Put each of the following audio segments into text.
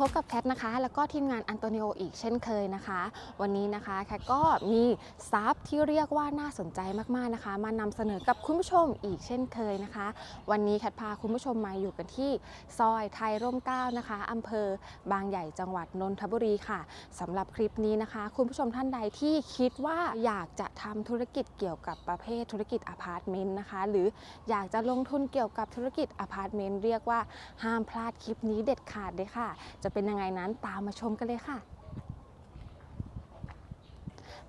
พบกับแคทนะคะ แล้วก็ทีมงานอันโตนิโออีกเช่นเคยนะคะ วันนี้นะคะแคทก็มีซับที่เรียกว่าน่าสนใจมากๆนะคะ มานำเสนอกับคุณผู้ชมอีกเช่นเคยนะคะ วันนี้แคทพาคุณผู้ชมมาอยู่กันที่ซอยไทยร่มเก้านะคะอำเภอบางใหญ่จังหวัดนนทบุรีค่ะสำหรับคลิปนี้นะคะ คุณผู้ชมท่านใดที่คิดว่าอยากจะทำธุรกิจเกี่ยวกับประเภทธุรกิจอพาร์ตเมนต์นะคะ หรืออยากจะลงทุนเกี่ยวกับธุรกิจอพาร์ตเมนต์เรียกว่าห้ามพลาดคลิปนี้เด็ดขาดเลยค่ะจะเป็นยังไงนั้นตามมาชมกันเลยค่ะ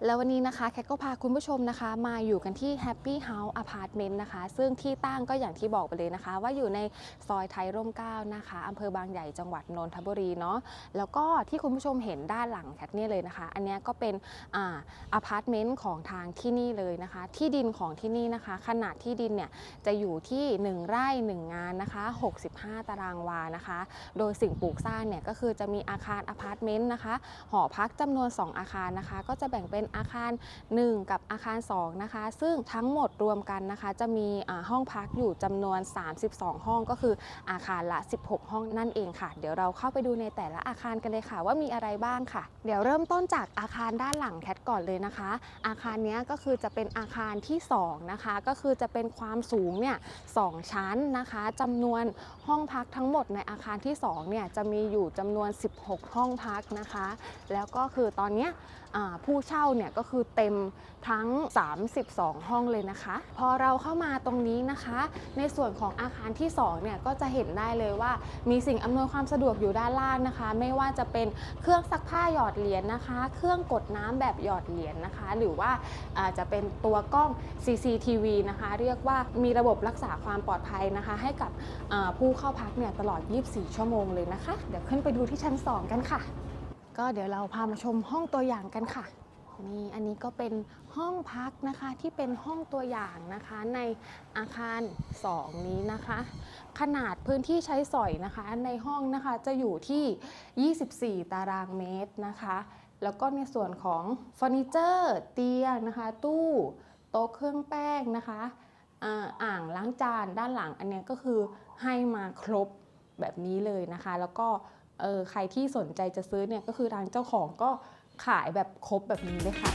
แล้ววันนี้นะคะแคทก็พาคุณผู้ชมนะคะ มาอยู่กันที่ Happy House Apartment นะคะ ซึ่งที่ตั้งก็อย่างที่บอกไปเลยนะคะ ว่าอยู่ในซอยไทยร่มเกล้านะคะอำเภอบางใหญ่จังหวัดนนทบุรีเนาะแล้วก็ที่คุณผู้ชมเห็นด้านหลังแคทเนี่ยเลยนะคะ อันนี้ก็เป็นอ่าอพาร์ตเมนต์ของทางที่นี่เลยนะคะ ที่ดินของที่นี่นะคะ ขนาดที่ดินเนี่ยจะอยู่ที่ 1 ไร่ 1 งานนะคะ 65 ตารางวานะคะ โดยสิ่งปลูกสร้างเนี่ยก็คือจะมีอาคารอพาร์ตเมนต์นะคะหอพักจำนวน 2 อาคารนะคะ ก็จะแบ่งเป็นอาคาร 1 กับอาคาร 2 นะคะ ซึ่งทั้งหมดรวมกันนะคะ จะมีห้องพักอยู่จำนวน 32 ห้องก็คืออาคารละ 16 ห้องนั่นเองค่ะ เดี๋ยวเราเข้าไปดูในแต่ละอาคารกันเลยค่ะ ว่ามีอะไรบ้างค่ะ เดี๋ยวเริ่มต้นจากอาคารด้านหลังแคทก่อนเลยนะคะ อาคารนี้ก็คือจะเป็นอาคารที่ 2 นะคะ ก็คือจะเป็นความสูงเนี่ยสองชั้นนะคะจำนวนห้องพักทั้งหมดในอาคารที่2เนี่ยจะมีอยู่จำนวน 16 ห้องพักนะคะ แล้วก็คือตอนนี้ผู้เช่าเนี่ยก็คือเต็มทั้ง 32 ห้องเลยนะคะ พอเราเข้ามาตรงนี้นะคะ ในส่วนของอาคารที่2เนี่ยก็จะเห็นได้เลยว่ามีสิ่งอำนวยความสะดวกอยู่ด้านล่างนะคะ ไม่ว่าจะเป็นเครื่องซักผ้าหยอดเหรียญนะคะ เครื่องกดน้ำแบบหยอดเหรียญนะคะ หรือว่าอาจะเป็นตัวกล้อง CCTV นะคะ เรียกว่ามีระบบรักษาความปลอดภัยนะคะ ให้กับผู้เข้าพักเนี่ยตลอด 24 ชั่วโมงเลยนะคะ เดี๋ยวขึ้นไปดูที่ชั้น 2 กันค่ะ ก็เดี๋ยวเราพามาชมห้องตัวอย่างกันค่ะ นี่อันนี้ก็เป็นห้องพักนะคะที่เป็นห้องตัวอย่างนะคะในอาคาร 2 นี้นะคะ ขนาดพื้นที่ใช้สอยนะคะ ในห้องนะคะจะอยู่ที่ 24 ตารางเมตรนะคะ แล้วก็ในส่วนของเฟอร์นิเจอร์เตียงนะคะ ตู้โต๊ะเครื่องแป้งนะคะอ่างล้างจานด้านหลังอันนี้ก็คือให้มาครบแบบนี้เลยนะคะ แล้วก็ใครที่สนใจจะซื้อเนี่ยก็คือทางเจ้าของก็ ขายแบบครบแบบนี้เลยค่ะ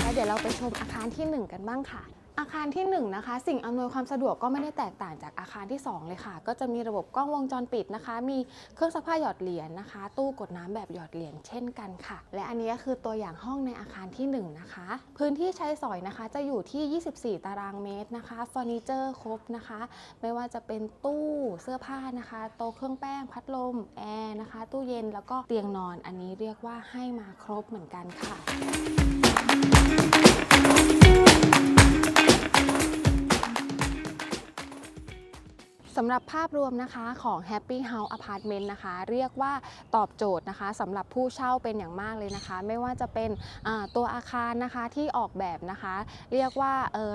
แล้วเดี๋ยวเราไปชมอาคารที่ 1 กันบ้างค่ะ อาคารที่1นะคะสิ่งอำนวยความสะดวกก็ไม่ได้แตกต่างจากอาคารที่ 2 เลยค่ะ ก็จะมีระบบกล้องวงจรปิดนะคะ มีเครื่องซักผ้าหยอดเหรียญนะคะ ตู้กดน้ำแบบหยอดเหรียญเช่นกันค่ะ และอันนี้ก็คือตัวอย่างห้องในอาคารที่ 1 นะคะ พื้นที่ใช้สอยนะคะจะอยู่ที่ 24 ตารางเมตรนะคะเฟอร์นิเจอร์ครบนะคะ ไม่ว่าจะเป็นตู้เสื้อผ้านะคะโต๊ะเครื่องแป้งพัดลมแอร์นะคะ ตู้เย็นแล้วก็เตียงนอน อันนี้เรียกว่าให้มาครบเหมือนกันค่ะ สำหรับภาพรวมนะคะของ Happy House Apartment นะคะ เรียกว่าตอบโจทย์นะคะสำหรับผู้เช่าเป็นอย่างมากเลยนะคะ ไม่ว่าจะเป็นตัวอาคารนะคะที่ออกแบบนะคะ เรียกว่า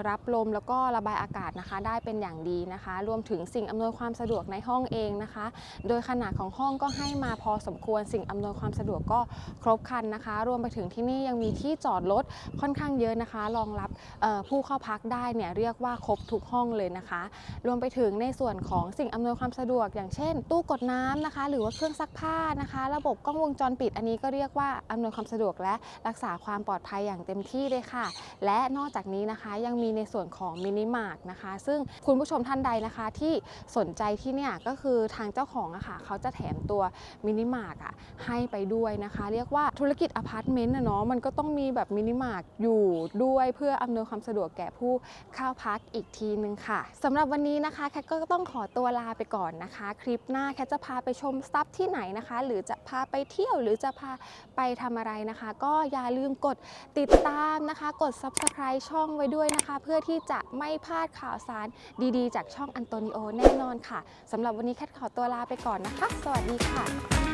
รับลมแล้วก็ระบายอากาศนะคะ ได้เป็นอย่างดีนะคะ รวมถึงสิ่งอำนวยความสะดวกในห้องเองนะคะ โดยขนาดของห้องก็ให้มาพอสมควรสิ่งอำนวยความสะดวกก็ครบครันนะคะ รวมไปถึงที่นี่ยังมีที่จอดรถค่อนข้างเยอะนะคะรองรับผู้เข้าพักได้เนี่ยเรียกว่าครบทุกห้องเลยนะคะ รวมไปถึงในส่วนของสิ่งอำนวยความสะดวก อย่างเช่น ตู้กดน้ำนะคะ หรือว่าเครื่องซักผ้านะคะ ระบบกล้องวงจรปิดอันนี้ก็เรียกว่าอำนวยความสะดวกและรักษาความปลอดภัยอย่างเต็มที่เลยค่ะ และนอกจากนี้นะคะยังมีในส่วนของมินิมาร์ทนะคะ ซึ่งคุณผู้ชมท่านใดนะคะที่สนใจที่เนี่ยก็คือทางเจ้าของอะค่ะเขาจะแถมตัวมินิมาร์ทอะให้ไปด้วยนะคะ เรียกว่าธุรกิจอพาร์ตเมนต์นะเนาะมันก็ต้องมีแบบมินิมาร์ทอยู่ด้วยเพื่ออำนวยความสะดวกแก่ผู้เข้าพักอีกทีนึงค่ะสำหรับวันนี้นะคะแคทก็ต้องขออตัวลาไปก่อนนะคะ คลิปหน้าแคทจะพาไปชมซับที่ไหนนะคะ หรือจะพาไปเที่ยวหรือจะพาไปทำอะไรนะคะ ก็อย่าลืมกดติดตามนะคะ กด subscribe ช่องไว้ด้วยนะคะ เพื่อที่จะไม่พลาดข่าวสารดีๆ จากช่องอันโตนิโอแน่นอนค่ะสำหรับวันนี้แคทขอตัวลาไปก่อนนะคะ สวัสดีค่ะ